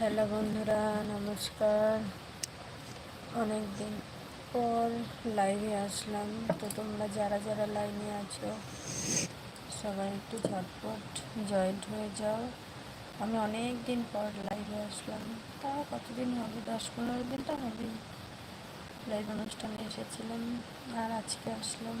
Hello বন্ধুরা, নমস্কার। অনেক দিন পর লাইভে আসলাম। তো তোমরা যারা যারা লাইনে আছো, সবাই একটু ঝটপট জয়েন্ট হয়ে যাও। আমি অনেক দিন পর লাইভে আসলাম। তাও কতদিন হবে? দশ পনেরো দিন তো হবে লাইভ অনুষ্ঠানে এসেছিলাম আর আজকে আসলাম।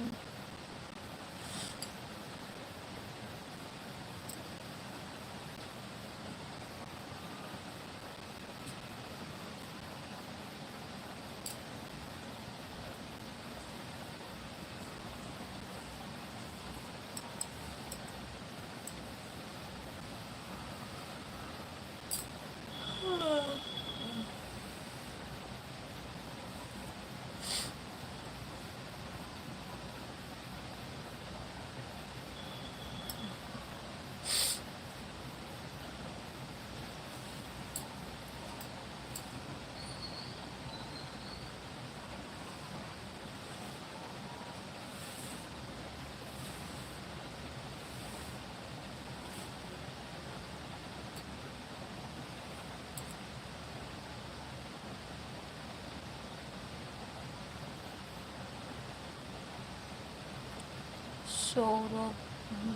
সৌরভ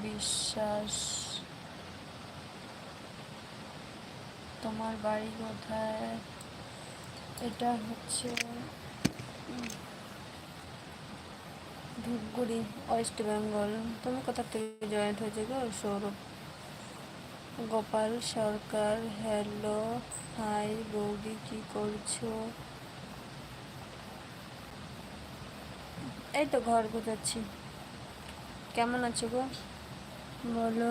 বিশ্বাস তোমার বাড়ি কোথায়? এটা হচ্ছে ধূপগুড়ি, ওয়েস্ট বেঙ্গল। তুমি কোথা থেকে জয়েন্ট হয়েছে গো, সৌরভ? গোপাল সরকার, হ্যালো, হাই, বৌদি, কি করছ? এই তো ঘর গোছাচ্ছি। কেমন আছো গো? বলো।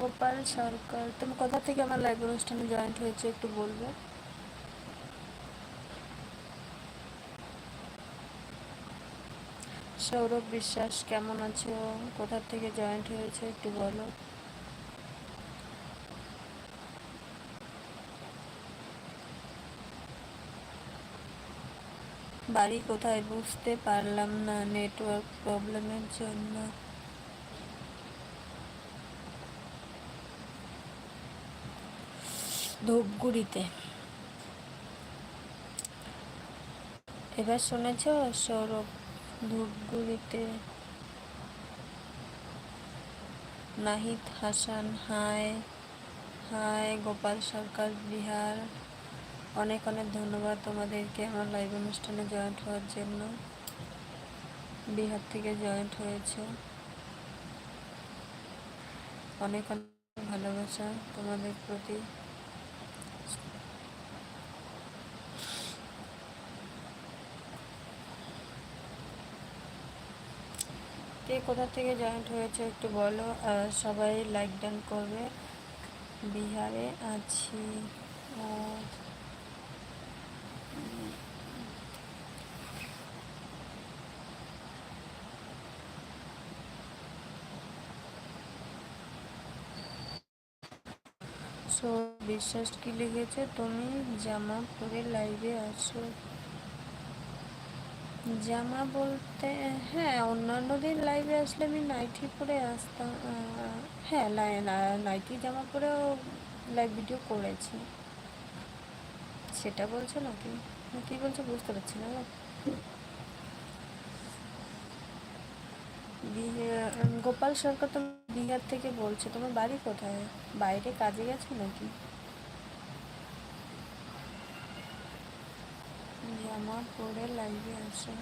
গোপাল সরকার তুমি কোথা থেকে আমার লাইভ অনুষ্ঠানে জয়েন্ট হয়েছে একটু বলবে? সৌরভ বিশ্বাস কেমন আছো? কোথা থেকে জয়েন্ট হয়েছে একটু বলো। বাড়ি কোথায় বুঝতে পারলাম না, নেটওয়ার্ক প্রবলেমের জন্য। ধূপগুড়িতে। এবার শুনেছ সৌরভ ধূপগুড়িতে? নাহিদ হাসান, হায় হায়, গোপাল সরকার, বিহার। অনেক অনেক ধন্যবাদ তোমাদেরকে আমার লাইভ অনুষ্ঠানে জয়েন্ট হওয়ার জন্য। বিহার থেকে জয়েন্ট হয়েছে। অনেক অনেক ভালোবাসা তোমাদের প্রতি। কে কোথা থেকে জয়েন্ট হয়েছে একটু বলো। সবাই লাইক ডান করবে। বিহারে আছি। আর সো বিশ্বাস কি লিখেছে? তুমি জামা পরে লাইভে আসো জামা বলতে হ্যাঁ অন্যান্য দিন লাইভে আসলে আমি নাইটি পরে আসতাম হ্যাঁ নাইটি জামা পরেও লাইভ ভিডিও করেছি। সেটা বলছো নাকি কি বলছো? বুঝতে পারছি না গোপাল সরকার তো বিহার থেকে বলছে। তোমার বাড়ি কোথায়? বাইরে কাজে গেছো নাকি? আমার পরে লাগিয়ে আসো।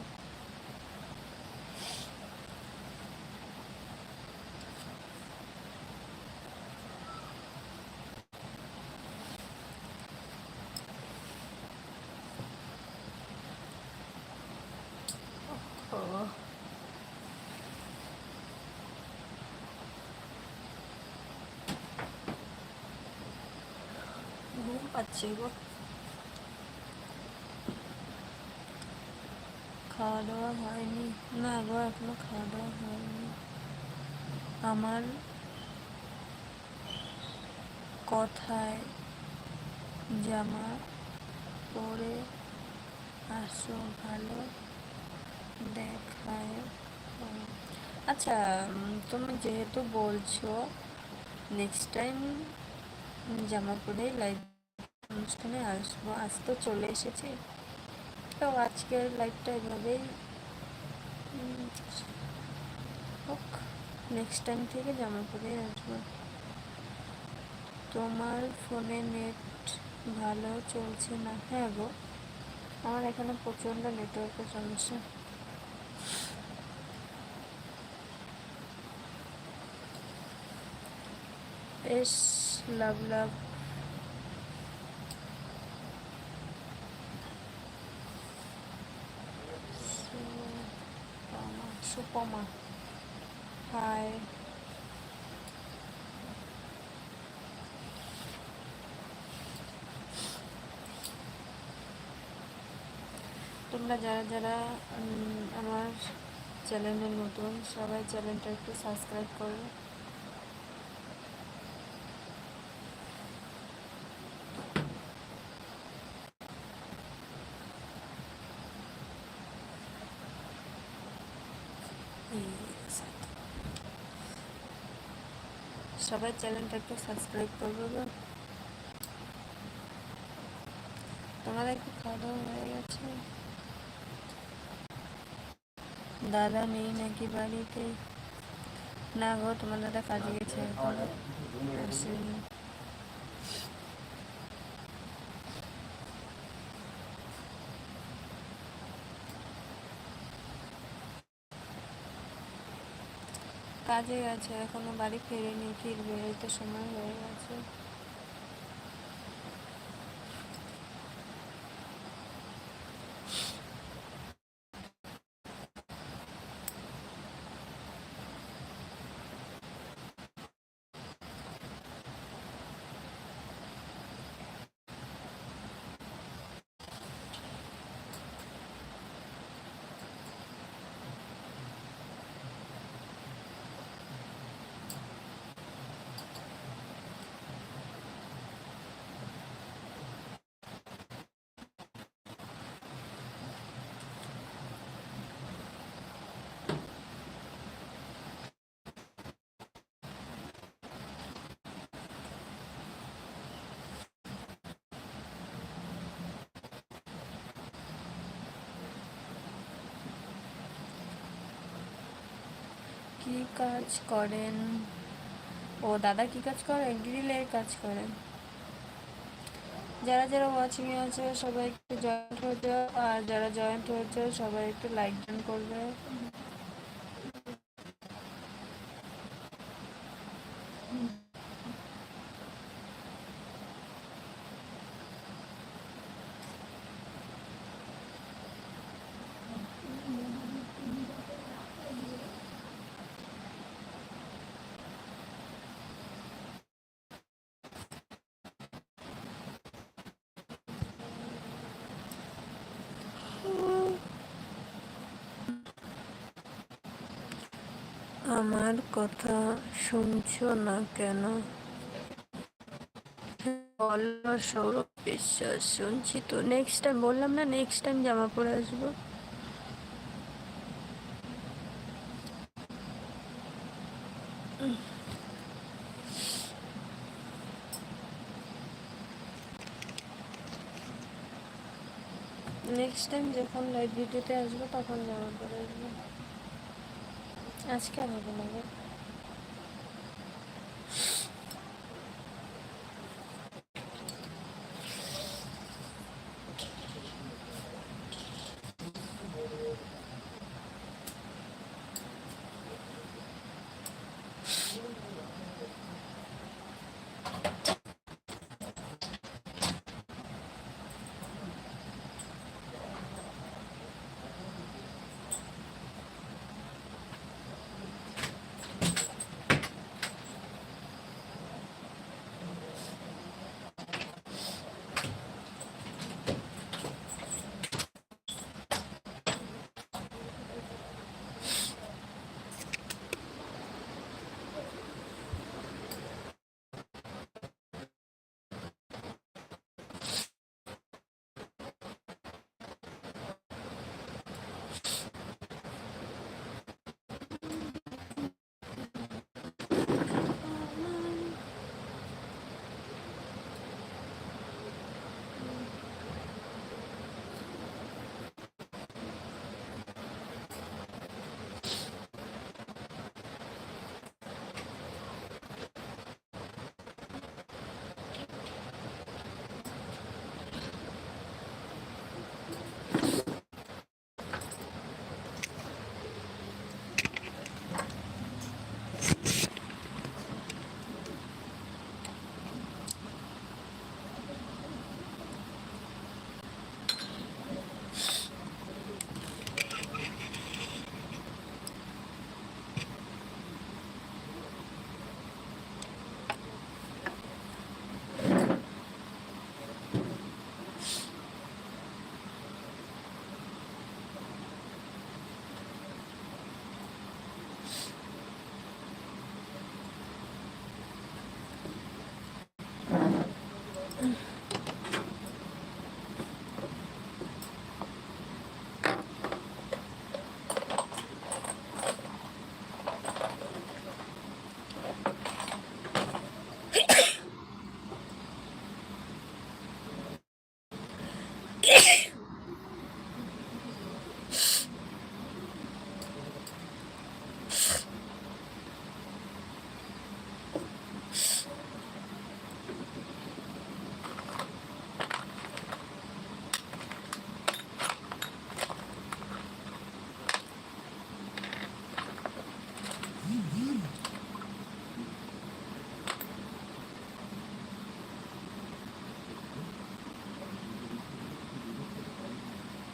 Oh. ঘুম পাচ্ছে গো। খাওয়া দাওয়া হয়নি। না গো, এখনও খাওয়া দাওয়া হয়নি। আমার কথায় জামা পরে আসো, ভালো? দেখায়। আচ্ছা তুমি যেহেতু বলছো নেক্সট টাইম জামা পরে লাইভ অনুষ্ঠানে আসব, আজ তো চলে এসেছি। তো আজকের লাইভটা এভাবেই হোক নেক্সট টাইম থেকে জামা পরে আসব। তোমার ফোনে নেট ভালো চলছে না? হ্যাঁ গো, আমার এখানে প্রচণ্ড নেটওয়ার্কের সমস্যা। বেশ লাভ লাভ সুপমা হাই তোমরা যারা যারা আমার চ্যানেলে নতুন, সবাই চ্যানেলটা একটু সাবস্ক্রাইব করো। সবাই চ্যানেলটা একটু সাবস্ক্রাইব করবে গো। তোমাদের কি খাওয়া দাওয়া হয়ে গেছে? দাদা নেই নাকি বাড়িতে? না গো তোমার দাদা কাজে গেছে। আসেনি। কাজে গেছে এখনও বাড়ি ফেরেনি ফিরবে এই তো সময় হয়ে গেছে। কি কাজ করেন? ও দাদা কি কাজ করেন? গ্রিলের কাজ করেন। যারা যারা ওয়াচিং এ আছে, সবাই একটু জয়েন্ট হয়ে যাও। আর যারা জয়েন্ট হয়েছে সবাই একটু লাইক ডান করবে। আমার কথা শুনছো না কেন? বলো সৌরভ বিশ্বাস, শুনছি তো। নেক্সট টাইম বললাম না নেক্সট টাইম জামা পরে আসব। নেক্সট টাইম যখন ভিডিওতে আসব, তখন জামা পরে আসব। আজকে আর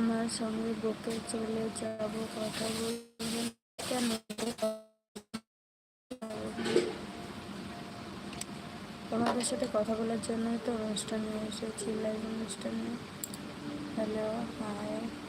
তোমার সঙ্গে বকে চলে যাব কথা বলবেন কেন? তোমাদের সাথে কথা বলার জন্যই তো অনুষ্ঠানে এসেছি লাইভ অনুষ্ঠানে। হ্যালো হায় হাই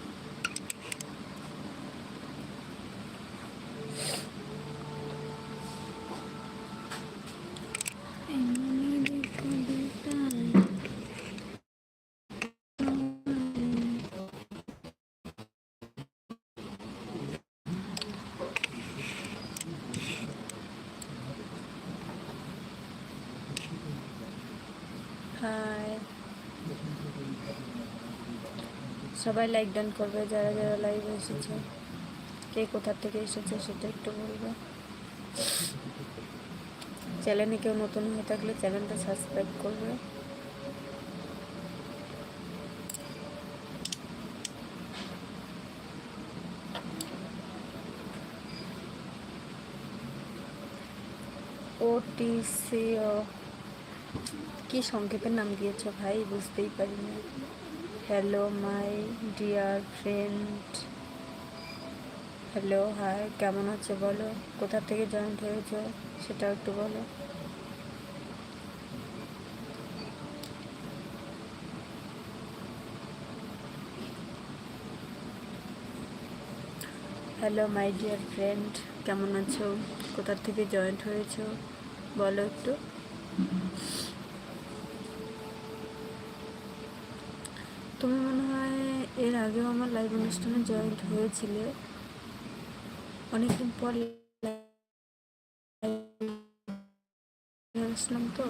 সবাই লাইক ডান করবে, যারা যারা লাইভ এসেছে, কে কোথা থেকে এসেছে সেটা একটু বলবে। চ্যানেলে কেউ নতুন হয়ে থাকলে চ্যানেলটা সাবস্ক্রাইব করবে। ওটিসি কি সংক্ষেপের নাম দিয়েছ ভাই? বুঝতেই পারি না hello my dear friend hello hi কেমন আছো বলো? কোথা থেকে জয়েন্ট হয়েছো সেটাও একটু বলো। হ্যালো মাই ডিয়ার ফ্রেন্ড কেমন আছো? কোথা থেকে জয়েন্ট হয়েছো? বলো একটু তুমি মনে হয় এর আগেও আমার লাইভ অনুষ্ঠানে জয়েন্ট হয়েছিলে অনেকদিন পর আসলাম তো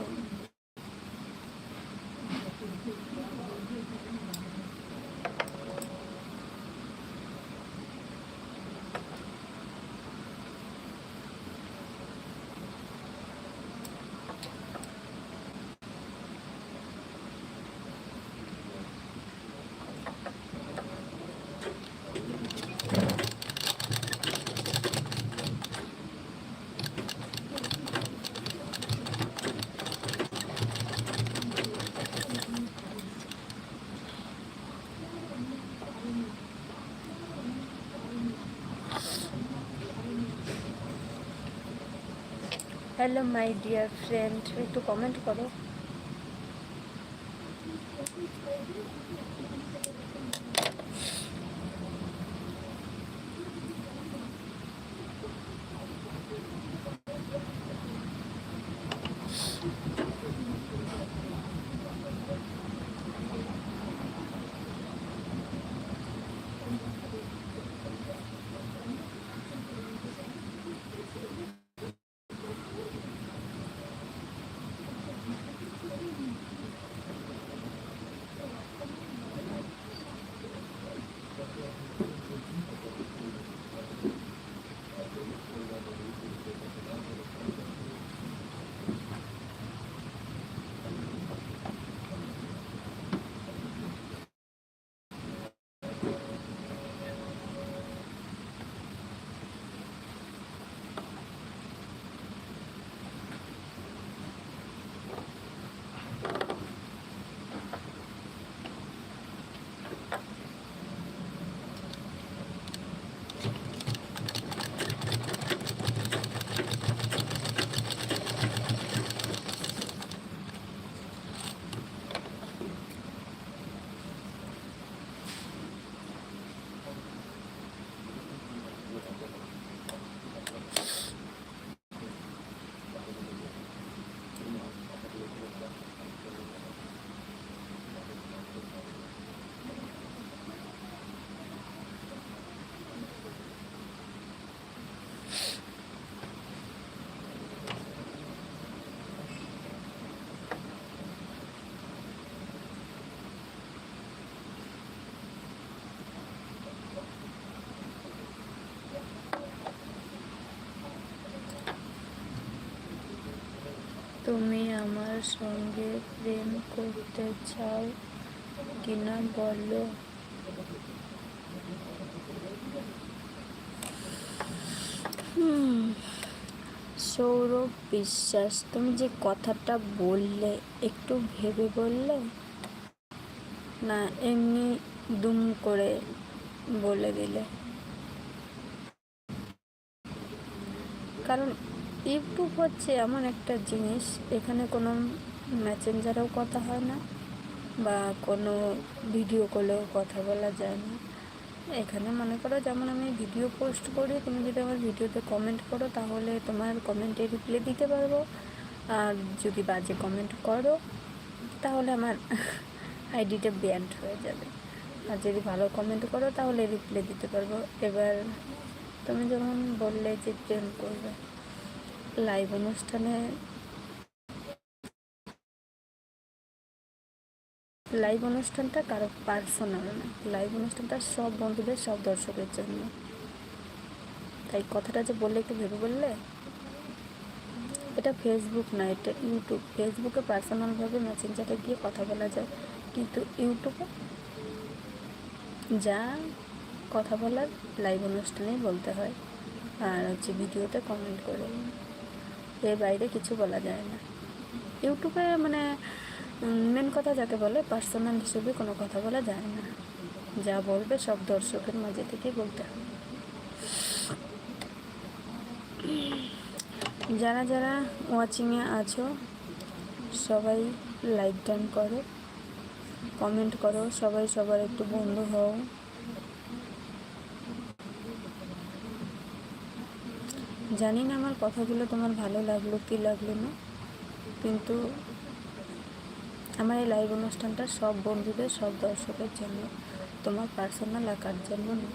হ্যালো মাই ডিয়ার ফ্রেন্ড একটু কমেন্ট করো। আমার সঙ্গে প্রেম করতে চাও কিনা বলো। সৌরভ বিশ্বাস, তুমি যে কথাটা বললে, একটু ভেবে বললে? না, এমনি দুম করে বলে দিলে। কারণ ইউটিউব হচ্ছে এমন একটা জিনিস, এখানে কোনো মেসেঞ্জারেও কথা হয় না বা কোনো ভিডিও কলেও কথা বলা যায় না। এখানে মনে করো যেমন আমি ভিডিও পোস্ট করি, তুমি যদি আমার ভিডিওতে কমেন্ট করো তাহলে তোমার কমেন্টে রিপ্লাই দিতে পারব। আর যদি বাজে কমেন্ট করো, তাহলে আমার আইডিটা ব্যান্ড হয়ে যাবে। আর যদি ভালো কমেন্ট করো তাহলে রিপ্লাই দিতে পারব। এবার তুমি যেমন বললে যে প্রেম করবে লাইভ অনুষ্ঠানে লাইভ অনুষ্ঠানটা কারও পার্সোনাল না। লাইভ অনুষ্ঠানটা সব বন্ধুদের, সব দর্শকের জন্য। তাই কথাটা যে বললে একটু ভেবে বললে? এটা ফেসবুক না, এটা ইউটিউব ফেসবুকে পার্সোনালভাবে মেসেঞ্জারে গিয়ে কথা বলা যায়। কিন্তু ইউটিউবে যা কথা বলার লাইভ অনুষ্ঠানেই বলতে হয়। আর হচ্ছে ভিডিওতে কমেন্ট করে। এর বাইরে কিছু বলা যায় না। ইউটিউবে মানে মেন কথা যাকে বলে পার্সোনাল হিসেবে কোনো কথা বলা যায় না। যা বলবে সব দর্শকের মাঝে থেকেই বলতে হবে। যারা যারা ওয়াচিংয়ে আছো, সবাই লাইক ডান করো কমেন্ট করো, সবাই সবার একটু বন্ধু হও। জানি না আমার কথাগুলো তোমার ভালো লাগল, কি লাগল না, কিন্তু আমার এই লাইভ অনুষ্ঠানটা সব বন্ধুদের, সব দর্শকের জন্য, তোমার পার্সোনাল আঁকার জন্য না।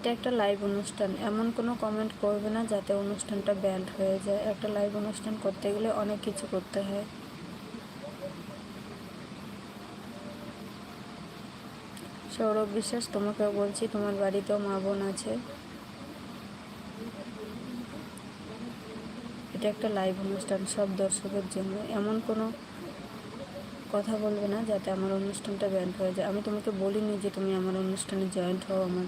এটা একটা লাইভ অনুষ্ঠান। এমন কোনো কমেন্ট করবে না যাতে অনুষ্ঠানটা ব্যান্ড হয়ে যায়। একটা লাইভ অনুষ্ঠান করতে গেলে অনেক কিছু করতে হয়। সৌরভ বিশ্বাস, তোমাকেও বলছি, তোমার বাড়িতেও মা বোন আছে। এটা একটা লাইভ অনুষ্ঠান, সব দর্শকের জন্য। এমন কোনো কথা বলবে না যাতে আমার অনুষ্ঠানটা ব্যান্ড হয়ে যায়। আমি তোমাকে বলিনি যে তুমি আমার অনুষ্ঠানে জয়েন্ট হও, আমার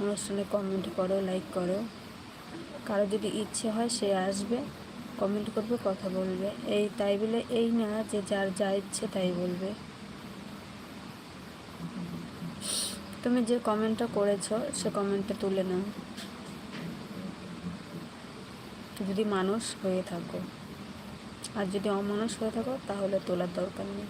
অনুষ্ঠানে কমেন্ট করো লাইক করো। কারও যদি ইচ্ছে হয় সে আসবে কমেন্ট করবে, কথা বলবে। এই তাই বলে, এই না যে যার যা ইচ্ছে তাই বলবে। তুমি যে কমেন্টটা করেছ, সে কমেন্টটা তুলে নাও। যদি মানুষ হয়ে থাকো। আর যদি অমানুষ হয়ে থাকো, তাহলে তোলার দরকার নেই।